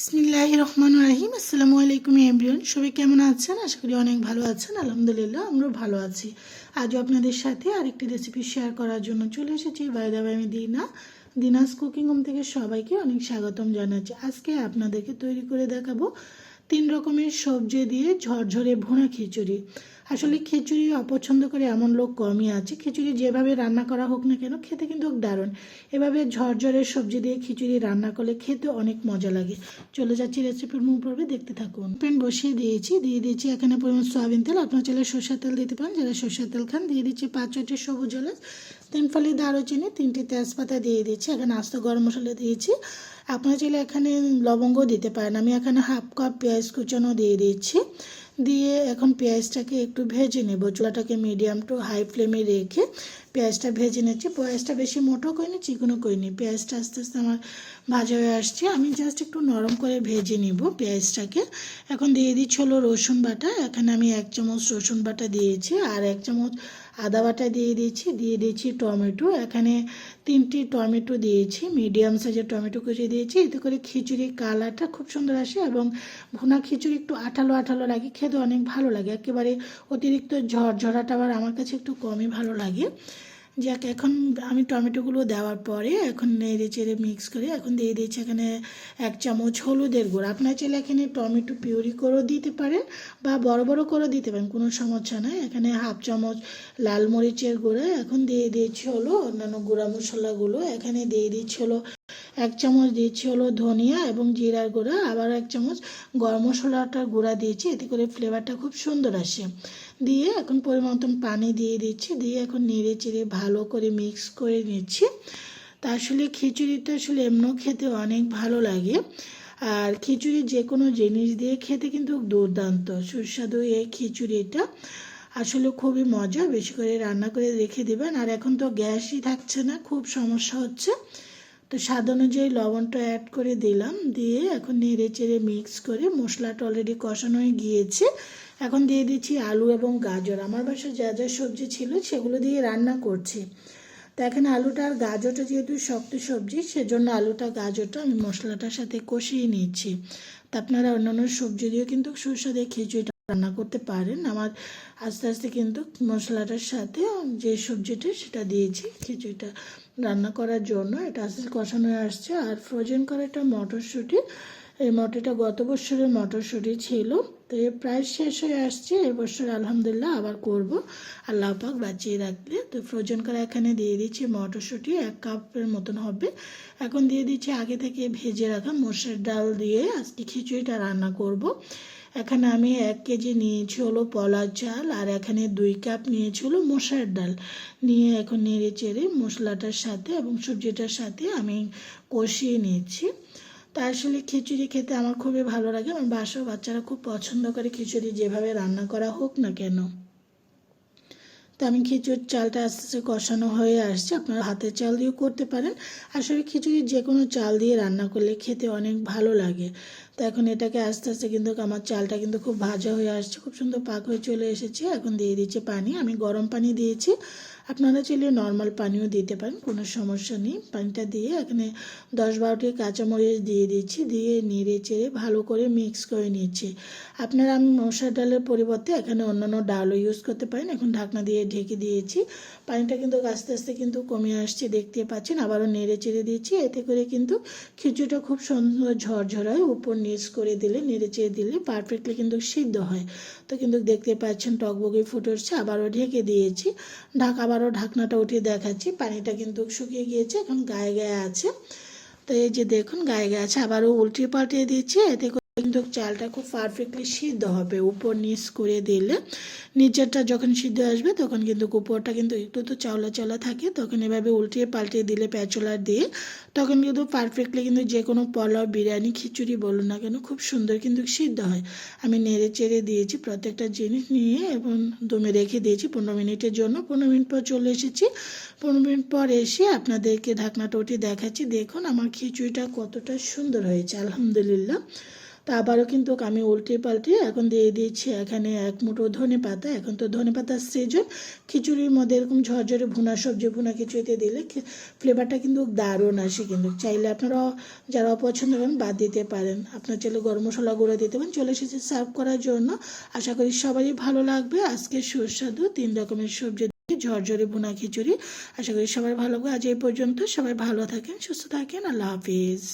বিসমিল্লাহ রহমান রাহিম। আসসালামু আলাইকুম এভরিওয়ান সবাই কেমন আছেন? আশা করি অনেক ভালো আছেন। আলহামদুলিল্লাহ, আমরাও ভালো আছি। আজও আপনাদের সাথে আরেকটি রেসিপি শেয়ার করার জন্য চলে এসেছি। বাইদা আমি দিনা। দিনাস কুকিং হোম থেকে সবাইকে অনেক স্বাগতম জানাচ্ছি। আজকে আপনাদেরকে তৈরি করে দেখাবো তিন রকমের সবজি দিয়ে ঝরঝরে ভুনা খিচুড়ি। আসলে খিচুড়ি অপছন্দ করে এমন লোক কমই আছে। খিচুড়ি যেভাবে রান্না করা হোক না কেন, খেতে কিন্তু দারুণ। এভাবে ঝরঝরের সবজি দিয়ে খিচুড়ি রান্না করলে খেতে অনেক মজা লাগে। চলে যাচ্ছি রেসিপির মুখ পর্বে, দেখতে থাকুন। প্যান বসিয়ে দিয়েছি, দিয়ে দিয়েছি এখানে পরিমাণ সয়াবিন তেল। আপনার চাইলে সর্ষের তেল দিতে পারেন। যারা সর্ষের তেল খান, দিয়ে দিচ্ছি পাঁচ ছয়টি সবুজ এলাচ। তিন ফালি দারুচিনি তিনটি তেজপাতা দিয়ে দিচ্ছি এখানে আস্ত গরম মশলা দিয়েছি। আপনারা চাইলে এখানে লবঙ্গ দিতে পারেন। আমি এখানে হাফ কাপ পেঁয়াজ কুচানো দিয়ে দিচ্ছি দিয়ে এখন পেঁয়াজটাকে একটু ভেজে নেব। চুলাটাকে মিডিয়াম টু হাই ফ্লেমে রেখে পেঁয়াজটা ভেজে নিচ্ছি। পেঁয়াজটা বেশি মোটো করিনি, চিকনো করিনি। পেঁয়াজটা আস্তে আস্তে আমার ভাজা হয়ে আসছে। আমি জাস্ট একটু নরম করে ভেজে নিব পেঁয়াজটাকে। এখন দিয়ে দিচ্ছি হলো রসুন বাটা। এখানে আমি এক চামচ রসুন বাটা দিয়েছি। আর এক চামচ আদা বাটা দিয়ে দিয়েছি দিয়ে দিয়েছি টমেটো। এখানে তিনটি টমেটো দিয়েছি, মিডিয়াম সাইজের টমেটো কুচি দিয়েছি। এতে করে খিচুড়ির কালারটা খুব সুন্দর আসে এবং ভুনা খিচুড়ি একটু আঠালো আঠালো লাগে, খেতে অনেক ভালো লাগে। একেবারে অতিরিক্ত ঝরঝরাটা আবার আমার কাছে একটু কমই ভালো লাগে। যাক, এখন আমি টমেটোগুলো দেওয়ার পরে এখন নেড়ে চেড়ে মিক্স করে এখন দিয়ে দিয়েছি এখানে এক চামচ হলুদের গুঁড়ো। আপনার চাইলে এখানে টমেটো পিউরি করেও দিতে পারেন বা বড় বড় করেও দিতে পারেন, কোনো সমস্যা নাই। এখানে হাফ চামচ লাল মরিচের গুঁড়ো, এখন দিয়ে দিয়েছি হলো অন্যান্য গুঁড়া মশলাগুলো। এখানে দিয়ে দিচ্ছি হলো এক চামচ দিয়েছি হলো ধনিয়া এবং জিরার গুঁড়া, আবার এক চামচ গরম মশলাটার গুঁড়া দিয়েছি, এতে করে ফ্লেভারটা খুব সুন্দর আসে। দিয়ে এখন পরিমাণ মতন পানি দিয়ে দিচ্ছি। দিয়ে এখন নেড়ে চেড়ে ভালো করে মিক্স করে নিচ্ছি। তা আসলে খিচুড়িটা আসলে এমনও খেতে অনেক ভালো লাগে। আর খিচুড়ি যে কোনো জিনিস দিয়ে খেতে কিন্তু দুর্দান্ত, সুস্বাদু এই খিচুড়িটা। আসলে খুবই মজা, বেশি করে রান্না করে রেখে দেবেন। আর এখন তো গ্যাসই থাকছে না, খুব সমস্যা হচ্ছে। তো স্বাদ অনুযায়ী লবণটা অ্যাড করে দিলাম। দিয়ে এখন নেড়ে চেড়ে মিক্স করে মশলাটা অলরেডি কষানো হয়ে গিয়েছে। এখন দিয়ে দিচ্ছি আলু এবং গাজর। আমার বাসায় যা যা সবজি ছিল সেগুলো দিয়ে রান্না করছি। তো এখানে আলুটা আর গাজরটা যেহেতু শক্ত সবজি, সেজন্য আলুটা, গাজরটা আমি মশলাটার সাথে কষিয়ে নিচ্ছি। তা আপনারা অন্যান্য সবজি দিয়েও কিন্তু সুস্বাদে খিচুড়িটা রান্না করতে পারেন। আমার আস্তে আস্তে কিন্তু মশলাটার সাথে যে সবজিটা সেটা দিয়েছি খিচুড়িটা রান্না করার জন্য। এটা আস্তে কষানো আসছে। আর ফ্রোজেন করা একটা মটরশুঁটি এই মটরটা গত বছরের মটরশুঁটি ছিল, তো এ প্রায় শেষ হয়ে আসছে। এবছর আলহামদুলিল্লাহ আবার করব। আল্লাহ পাক বাঁচিয়ে রাখলে তো ফ্রোজেন করা এখানে দিয়ে দিচ্ছি মটরশুঁটি, এক কাপের মতন হবে। এখন দিয়ে দিচ্ছি আগে থেকে ভেজে রাখা মসুর ডাল দিয়ে আজকে খিচুড়িটা রান্না করব। এখানে আমি এক কেজি নিয়েছি হলো পলার চাল আর এখানে দুই কাপ নিয়েছি হলো মশার ডাল। নিয়ে এখন নেড়ে চেড়ে মশলাটার সাথে এবং সবজিটার সাথে আমি কষিয়ে নিয়েছি আসলে খিচুড়ি খেতে আমার খুবই ভালো লাগে। আমার বাসাও বাচ্চারা খুব পছন্দ করে খিচুড়ি, যেভাবে রান্না করা হোক না কেন। তো আমি খিচুড়ির চালটা আস্তে আস্তে কষানো হয়ে আসছে। আপনারা হাতের চাল দিয়েও করতে পারেন। আসলে খিচুড়ি যে কোনো চাল দিয়ে রান্না করলে খেতে অনেক ভালো লাগে। তো এখন এটাকে আস্তে আস্তে কিন্তু আমার চালটা কিন্তু খুব ভাজা হয়ে আসছে, খুব সুন্দর পাক হয়ে চলে এসেছে। এখন দিয়ে দিচ্ছে পানি। আমি গরম পানি দিয়েছি। আপনারা চাইলে নর্মাল পানিও দিতে পারেন, কোনো সমস্যা নেই। পানিটা দিয়ে এখানে দশ বারোটি কাঁচামরিচ দিয়ে দিচ্ছি, দিয়ে নেড়ে চেড়ে ভালো করে মিক্স করে নিচ্ছি। আপনারা আমি মশার ডালের পরিবর্তে এখানে অন্যান্য ডালও ইউজ করতে পারেন। এখন ঢাকনা দিয়ে ঢেকে দিয়েছি। পানিটা কিন্তু আস্তে আস্তে কিন্তু কমে আসছে, দেখতে পাচ্ছেন। আবারও নেড়ে চেড়ে দিচ্ছি। এতে করে কিন্তু খিচুড়িটা খুব সুন্দর ঝরঝর হয় উপর নিচ করে দিলে, নেড়ে চেড়ে দিলে পারফেক্টলি কিন্তু সিদ্ধ হয়। তো কিন্তু দেখতে পাচ্ছেন টকবগে ফুটে উঠছে আবারও ঢেকে দিয়েছি। ঢাক, আবারও ঢাকনাটা উঠিয়ে দেখাচ্ছি। পানিটা কিন্তু শুকিয়ে গিয়েছে, এখন গায়ে গায়ে আছে। তো এই যে দেখুন, গায়ে গায়ে আছে, আবারও উল্টিয়ে পাল্টিয়ে দিচ্ছি, এতে কিন্তু চালটা খুব পারফেক্টলি সিদ্ধ হবে। উপর নিচ করে দিলে নিচেরটা যখন সিদ্ধ আসবে তখন কিন্তু উপরটা কিন্তু একটু তো চাওলা চাওলা থাকে, তখন এভাবে উল্টিয়ে পাল্টিয়ে দিলে প্যাচোলার দিয়ে, তখন কিন্তু পারফেক্টলি কিন্তু যে কোনো পোলাও, বিরিয়ানি, খিচুড়ি বলুন না কেন খুব সুন্দর কিন্তু সিদ্ধ হয়। আমি নেড়ে চেড়ে দিয়েছি প্রত্যেকটা জিনিস নিয়ে এবং দমে রেখে দিয়েছি। পনেরো মিনিটের জন্য, পনেরো মিনিট পর চলে এসেছি। পনেরো মিনিট পর এসে আপনাদেরকে ঢাকনাটা উঠিয়ে দেখাচ্ছি। দেখুন আমার খিচুড়িটা কতটা সুন্দর হয়েছে, আলহামদুলিল্লাহ। তো আবারও কিন্তু আমি উল্টে পাল্টে এখন দিয়ে দিয়েছি। এখানে এক মুঠো ধনে পাতা। এখন তো ধনে পাতার সিজন খিচুড়ির মধ্যে এরকম ঝরঝরে ভুনা, সবজি ভুনা খিচুড়িতে দিলে ফ্লেভারটা কিন্তু দারুণ আসে কিন্তু। চাইলে আপনারা যারা অপছন্দ করেন, বাদ দিতে পারেন। আপনার চাইলে গরম মশলা গুঁড়ো দিতে পারেন। চলে এসেছে সার্ভ করার জন্য। আশা করি সবারই ভালো লাগবে। আজকে সুস্বাদু তিন রকমের সবজি ঝরঝরে ভুনা খিচুড়ি। আশা করি সবাই ভালো লাগবে আজ এই পর্যন্ত সবাই ভালো থাকেন, সুস্থ থাকেন। আল্লাহ হাফিজ।